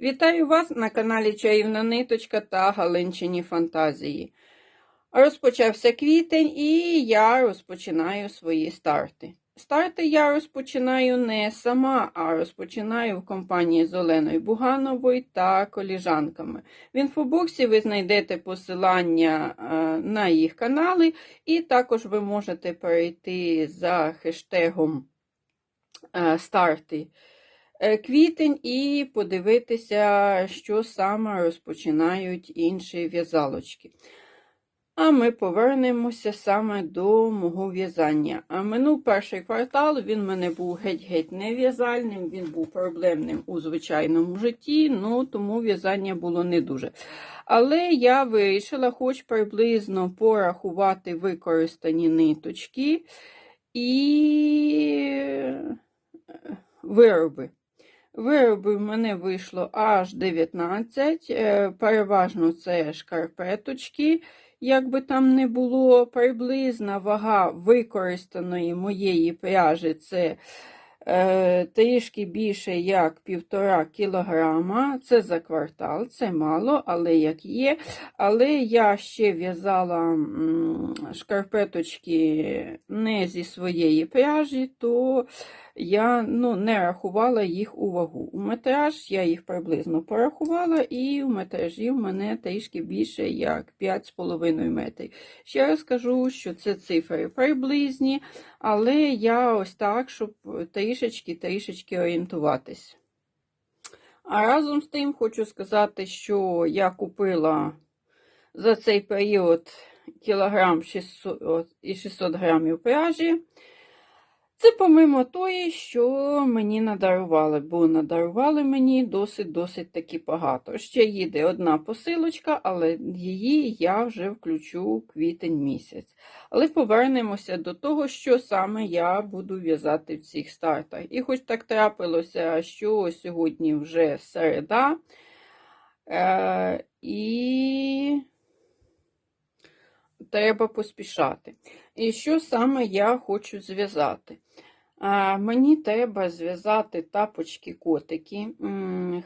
Вітаю вас на каналі Чаївна Ниточка та Галинчині Фантазії. Розпочався квітень і я розпочинаю свої старти. Старти я розпочинаю не сама, а розпочинаю в компанії з Оленою Бугановою та коліжанками. В інфобоксі ви знайдете посилання е, на їх канали, і також ви можете перейти за хештегом е, старти квітень і подивитися, що саме розпочинають інші в'язалочки. А ми повернемося саме до мого в'язання. А минув перший квартал, він мене був геть-геть не в'язальним, він був проблемним у звичайному житті, ну тому в'язання було не дуже. Але я вирішила хоч приблизно порахувати використані ниточки і вироби. Вироби в мене вийшло аж 19, е, переважно це шкарпеточки, як би там не було, приблизна вага використаної моєї пряжі це е, трішки більше як півтора кілограма. Це за квартал, це мало, але як є. Але я ще в'язала шкарпеточки не зі своєї пряжі, то я ну, не рахувала їх у вагу. У метраж я їх приблизно порахувала, і у метражі в мене трішки більше як 5,5 метрів. Ще раз кажу, що це цифри приблизні, але я ось так, щоб трішечки-трішечки орієнтуватись. А разом з тим хочу сказати, що я купила за цей період кілограм 600 і 600 грамів пряжі. Це помимо тої, що мені надарували, бо надарували мені досить-досить таки багато. Ще їде одна посилочка, але її я вже включу квітень місяць. Але повернемося до того, що саме я буду в'язати в цих стартах. І хоч так трапилося, що сьогодні вже середа, е- і треба поспішати. І що саме я хочу зв'язати? Мені треба зв'язати тапочки-котики.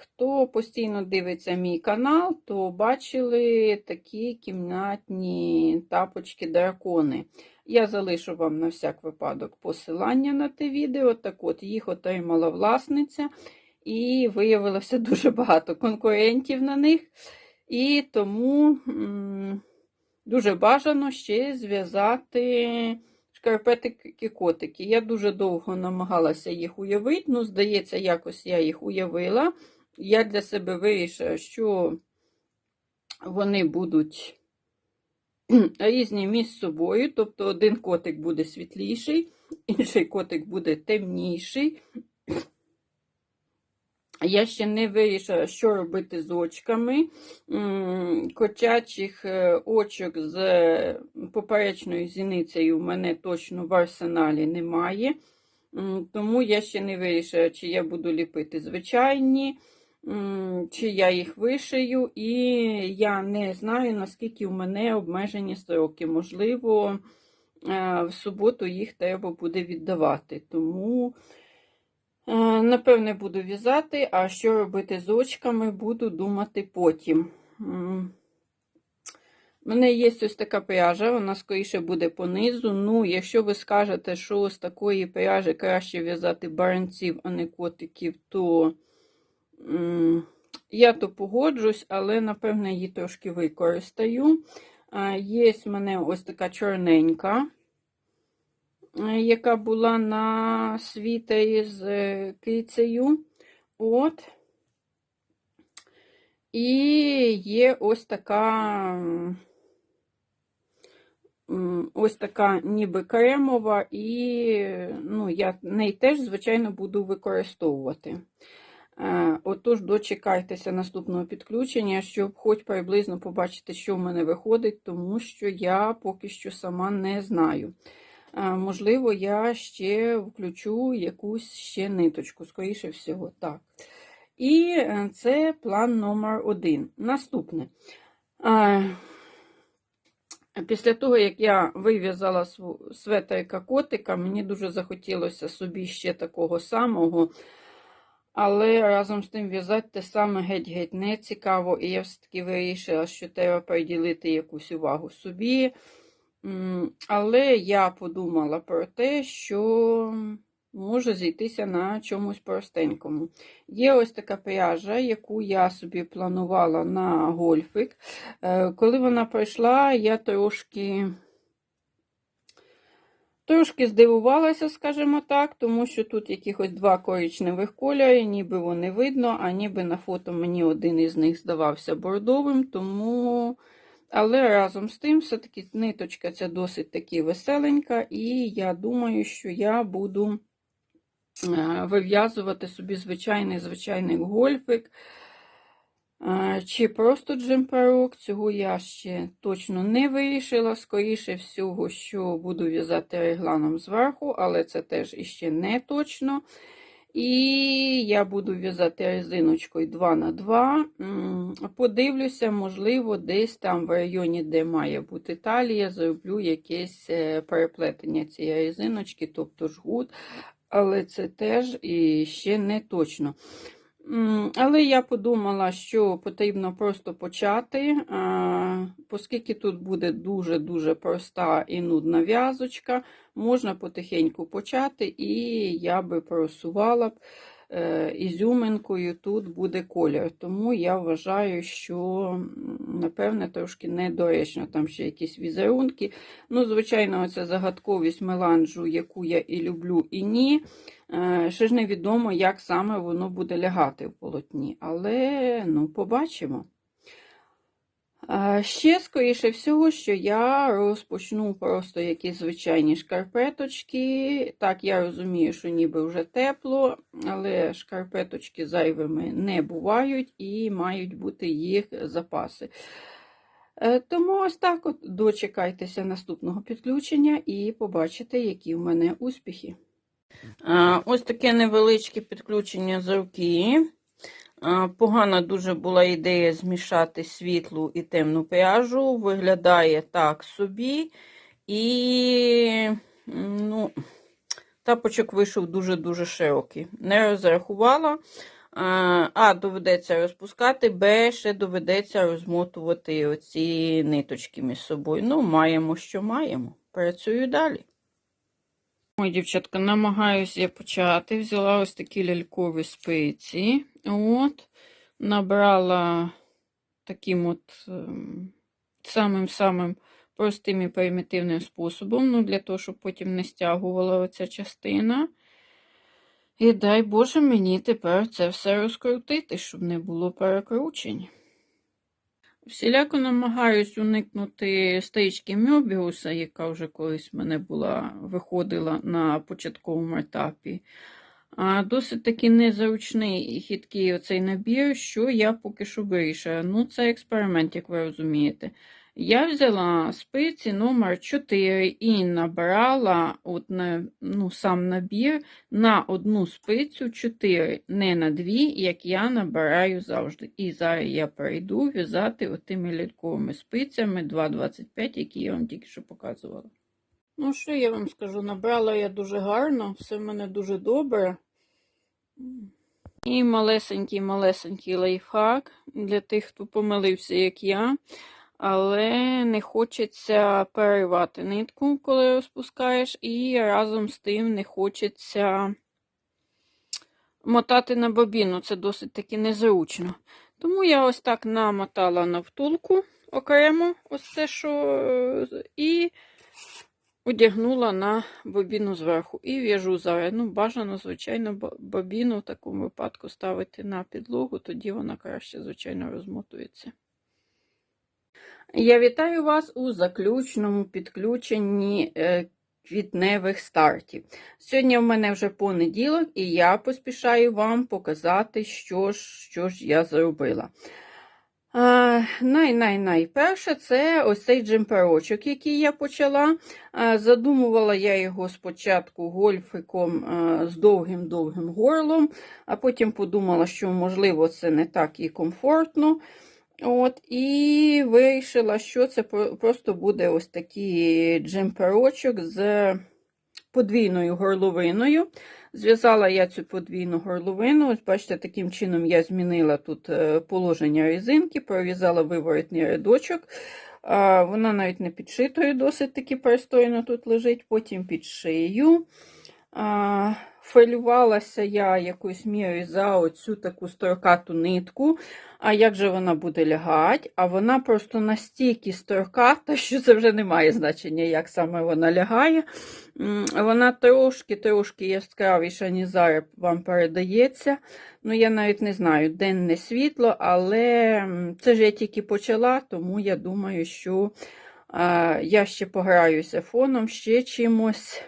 Хто постійно дивиться мій канал, то бачили такі кімнатні тапочки-дракони. Я залишу вам на всяк випадок посилання на те відео. Так от, їх отримала власниця, і виявилося дуже багато конкурентів на них. І тому дуже бажано ще зв'язати шкарпетики-котики. Я дуже довго намагалася їх уявити, ну, здається, якось я їх уявила. Я для себе вирішила, що вони будуть різні між собою, тобто один котик буде світліший, інший котик буде темніший. Я ще не вирішила, що робити з очками. Котячих е, очок з поперечною зіницею в мене точно в арсеналі немає. Тому я ще не вирішила, чи я буду ліпити звичайні, чи я їх вишию, і я не знаю, наскільки в мене обмежені строки. Можливо, е, в суботу їх треба буде віддавати. Тому. Е, напевне, буду в'язати, а що робити з очками, буду думати потім. У мене є ось така пряжа, вона скоріше буде понизу. Ну, якщо ви скажете, що з такої пряжі краще в'язати баранців, а не котиків, то я то погоджусь, але, напевне, її трошки використаю. Є в мене ось така чорненька. Яка була на світері з е, кицею. От. І є ось така ось така ніби кремова, і ну, я неї теж, звичайно, буду використовувати. Е, отож, дочекайтеся наступного підключення, щоб хоч приблизно побачити, що в мене виходить, тому що я поки що сама не знаю. Можливо, я ще включу якусь ще ниточку, скоріше всього. так. І е, це план номер один. Наступне. Після того, як я вив'язала светрика котика, мені дуже захотілося собі ще такого самого. Але разом з тим в'язати те саме геть-геть не цікаво, і я все-таки вирішила, що треба приділити якусь увагу собі. Але я подумала про те, що може зійтися на чомусь простенькому. Є ось така пряжа, яку я собі планувала на гольфик. Е, Коли вона прийшла, я трошки. Трошки здивувалася, скажімо так, тому що тут якихось два коричневих кольори, ніби вони видно, а ніби на фото мені один із них здавався бордовим, тому. Але разом з тим, все-таки ниточка ця досить таки веселенька, і я думаю, що я буду е, вив'язувати собі звичайний звичайний гольфик. Е, Чи просто джемперок, цього я ще точно не вирішила. Скоріше всього, що буду в'язати регланом зверху, але це теж іще не точно. І я буду в'язати резиночкою 2 на 2. Подивлюся, можливо, десь там в районі, де має бути талія, зроблю якесь е, переплетення цієї резиночки, тобто жгут, але це теж і ще не точно. Але я подумала, що потрібно просто почати, оскільки тут буде дуже-дуже проста і нудна в'язочка, можна потихеньку почати, і я би просувала б ізюминкою, тут буде колір. Тому я вважаю, що, напевне, трошки недоречно. Там ще якісь візерунки. Ну, звичайно, оця загадковість меланжу, яку я і люблю, і ні. Е, Ще ж невідомо, як саме воно буде лягати в полотні, але ну, побачимо. Ще, скоріше всього, що я розпочну просто якісь звичайні шкарпеточки. Так, я розумію, що ніби вже тепло, але шкарпеточки зайвими не бувають і мають бути їх запаси. Е, Тому ось так от дочекайтеся наступного підключення і побачите, які в мене успіхи. Ось таке невеличке підключення з руки. Погана дуже була ідея змішати світлу і темну пряжу. Виглядає так собі. І ну, тапочок вийшов дуже-дуже широкий. Не розрахувала. А, доведеться розпускати, Б, ще доведеться розмотувати оці ниточки між собою. Ну, маємо, що маємо. Працюю далі. Ой, дівчатка, намагаюся я почати. Взяла ось такі лялькові спиці. От, набрала таким от ем, самим-самим простим і примітивним способом, ну, для того, щоб потім не стягувала оця частина. І дай Боже мені тепер це все розкрутити, щоб не було перекручень. Всіляко намагаюсь уникнути стрічки Мьобіуса, яка вже колись в мене була, виходила на початковому етапі. А Досить таки незручний і хиткий оцей набір, що я поки що вирішила. Ну, це експеримент, як ви розумієте. Я взяла спиці номер 4 і набрала от ну, сам набір на одну спицю 4, не на дві, як я набираю завжди. І зараз я перейду в'язати отими ляльковими спицями 2,25, які я вам тільки що показувала. Ну, що я вам скажу? Набрала я дуже гарно, все в мене дуже добре. І малесенький-малесенький лайфхак для тих, хто помилився, як я. Але не хочеться переривати нитку, коли розпускаєш, і разом з тим не хочеться мотати на бобіну. Це досить таки незручно. Тому я ось так намотала на втулку окремо, ось це що, е, і одягнула на бобіну зверху. І в'яжу зараз. Ну, бажано, звичайно, бобіну в такому випадку ставити на підлогу, тоді вона краще, звичайно, розмотується. Я вітаю вас у заключному підключенні е, квітневих стартів. Сьогодні в мене вже понеділок, і я поспішаю вам показати, що ж, що ж я зробила. А, Най-най-найперше це ось цей джемперочок, який я почала. Задумувала я його спочатку гольфиком з довгим-довгим горлом, а потім подумала, що, можливо, це не так і комфортно. От, І вирішила, що це просто буде ось такий джемперочок з подвійною горловиною. Зв'язала я цю подвійну горловину. Ось бачите, таким чином я змінила тут е, положення резинки, пров'язала виворотний рядочок. Вона навіть не підшитою, досить таки перестойно тут лежить, потім підшию. А, Фелювалася я якоюсь мірою за оцю таку сторокату нитку. А як же вона буде лягати? А вона просто настільки стороката, що це вже не має значення, як саме вона лягає. Вона трошки-трошки яскравіша, ніж зараз вам передається. Ну, я навіть не знаю, денне світло, але це ж я тільки почала, тому я думаю, що я ще пограюся фоном, ще чимось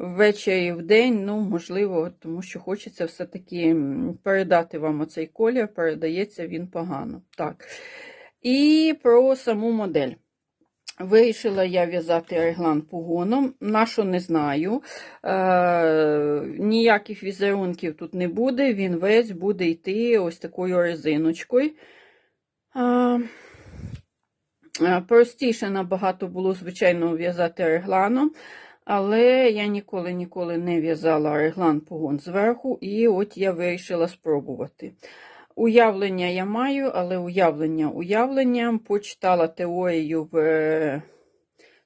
ввечері в день, ну, можливо, тому що хочеться все-таки передати вам оцей колір, передається він погано. Так. І про саму модель. Вирішила я в'язати реглан погоном, на що не знаю. Е, ніяких візерунків тут не буде, він весь буде йти ось такою резиночкою. Е, е, простіше набагато було, звичайно, в'язати регланом. Але я ніколи ніколи не в'язала реглан погон зверху, і от я вирішила спробувати. Уявлення я маю, але уявлення уявленням почитала теорію в. е,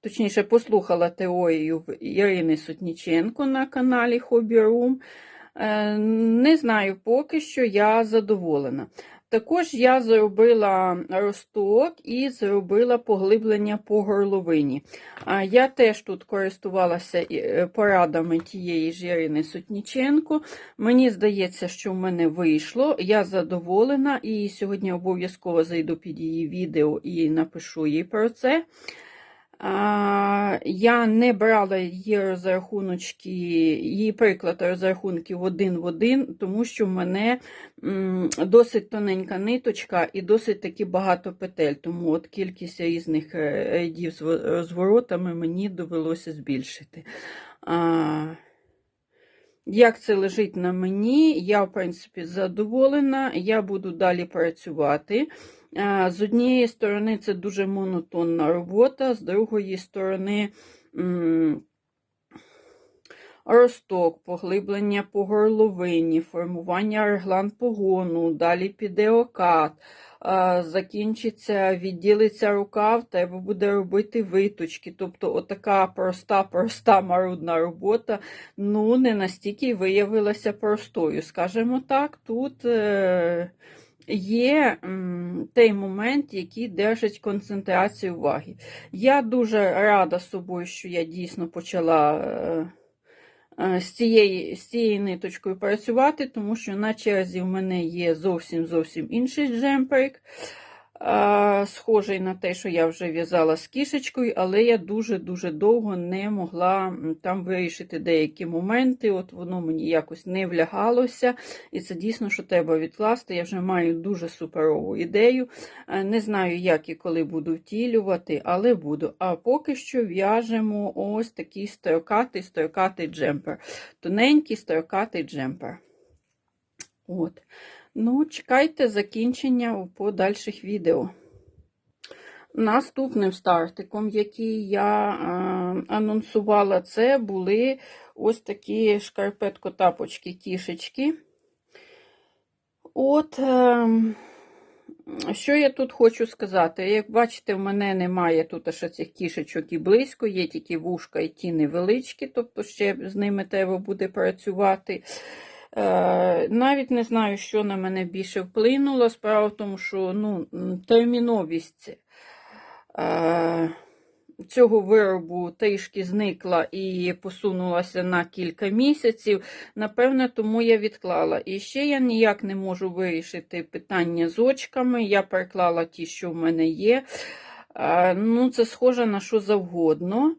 Точніше, послухала теорію в Ірини Сотніченко на каналі Hobby Room. Е, Не знаю поки що я задоволена. Також я зробила росток і зробила поглиблення по горловині. А Я теж тут користувалася е, порадами тієї ж Ірини Сотніченко. Мені здається, що в мене вийшло. Я задоволена, і сьогодні обов'язково зайду під її відео і напишу їй про це. Я не брала її розрахуночки, її приклад розрахунків один в один, тому що в мене досить тоненька ниточка і досить таки багато петель. Тому от кількість різних е, рядів з розворотами мені довелося збільшити. Як це лежить на мені, я, в принципі, задоволена, я буду далі працювати. А, З однієї сторони, це дуже монотонна робота, з другої сторони, росток, поглиблення по горловині, формування реглан погону, далі піде окат, закінчиться, відділиться рукав, треба буде робити виточки. Тобто, отака проста, проста марудна робота, ну, не настільки виявилася простою. Скажімо так, тут. Є той момент, який держить концентрацію уваги. Я дуже рада собою, що я дійсно почала е, е, з цією, з цією ниточкою працювати, тому що на черзі в мене є зовсім зовсім інший джемперик. Схожий на те, що я вже в'язала з кішечкою, але я дуже-дуже довго не могла там вирішити деякі моменти. От воно мені якось не влягалося, і це дійсно, що треба відкласти. Я вже маю дуже суперову ідею. Е, Не знаю, як і коли буду втілювати, але буду. А поки що в'яжемо ось такий строкатий строкатий джемпер. Тоненький строкатий джемпер. От. Ну, чекайте закінчення у подальших відео. Наступним стартиком, який я е, анонсувала, це були ось такі шкарпетко-тапочки кішечки. От, е, що я тут хочу сказати? Як бачите, в мене немає тут ще цих кішечок і близько, є тільки вушка і ті невеличкі, тобто ще з ними треба буде працювати. Е, Навіть не знаю, що на мене більше вплинуло. Справа в тому, що ну, терміновість е, цього виробу трішки зникла і посунулася на кілька місяців. Напевне, тому я відклала. І ще я ніяк не можу вирішити питання з очками. Я переклала ті, що в мене є. Е, Ну, Це схоже на що завгодно.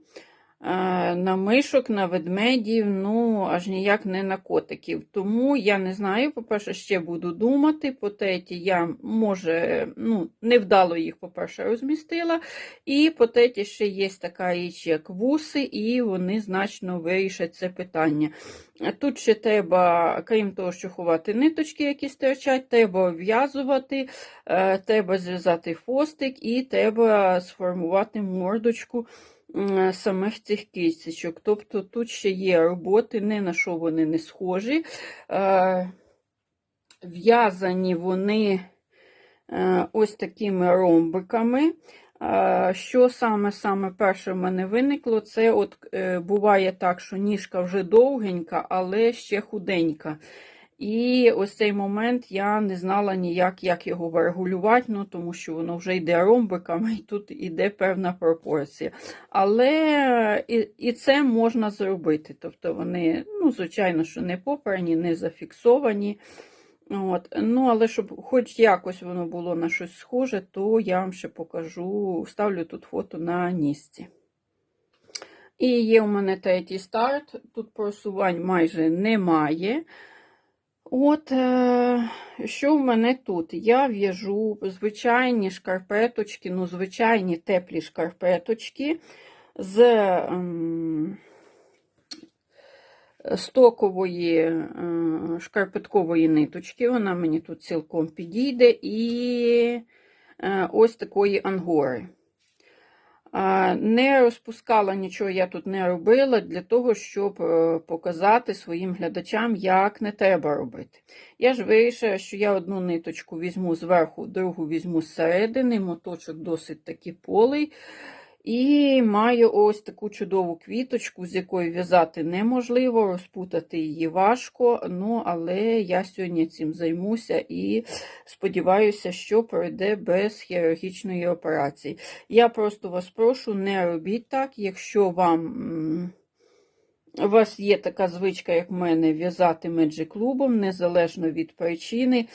Е, на мишок, на ведмедів, ну, аж ніяк не на котиків. Тому я не знаю, по-перше, ще буду думати. По-третє, я, може, ну, невдало їх, по-перше, розмістила. І по-третє, ще є така річ, як вуси, і вони значно вирішать це питання. Тут ще треба, крім того, що ховати ниточки, які стирчать, треба обв'язувати, е, треба зв'язати хвостик і треба сформувати мордочку самих цих кісточок. Тобто тут ще є роботи, не на що вони не схожі. Е, В'язані вони е, ось такими ромбиками. Е, Що саме саме перше в мене виникло, це от е, буває так, що ніжка вже довгенька, але ще худенька. І ось цей момент я не знала ніяк, як його врегулювати, ну, тому що воно вже йде ромбиками, і тут іде певна пропорція. Але і, і це можна зробити. Тобто вони, ну, звичайно, що не попрані, не зафіксовані. От. Ну, але щоб хоч якось воно було на щось схоже, то я вам ще покажу, вставлю тут фото на нісці. І є у мене третій старт. Тут просувань майже немає. От, е, що в мене тут? Я в'яжу звичайні шкарпеточки, ну, звичайні теплі шкарпеточки з ем, стокової е, шкарпеткової ниточки. Вона мені тут цілком підійде, і е, ось такої ангори. Не розпускала нічого, я тут не робила для того, щоб е, показати своїм глядачам, як не треба робити. Я ж вирішила, що я одну ниточку візьму зверху, другу візьму зсередини, моточок досить таки полий. І маю ось таку чудову квіточку, з якою в'язати неможливо, розпутати її важко. Ну, але я сьогодні цим займуся і сподіваюся, що пройде без хірургічної операції. Я просто вас прошу, не робіть так, якщо вам. У вас є така звичка, як в мене, в'язати меджик-клубом, незалежно від причини.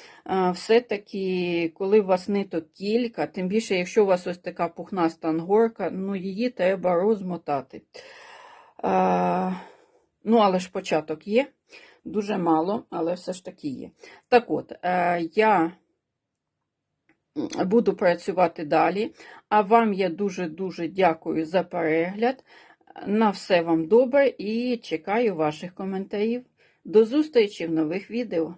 Все-таки, коли у вас ниток кілька, тим більше, якщо у вас ось така пухнаста ангорка, ну її треба розмотати. А, Ну, але ж початок є. Дуже мало, але все ж таки є. Так от, е, я буду працювати далі. А вам я дуже-дуже дякую за перегляд. На все вам добре і чекаю ваших коментарів. До зустрічі в нових відео.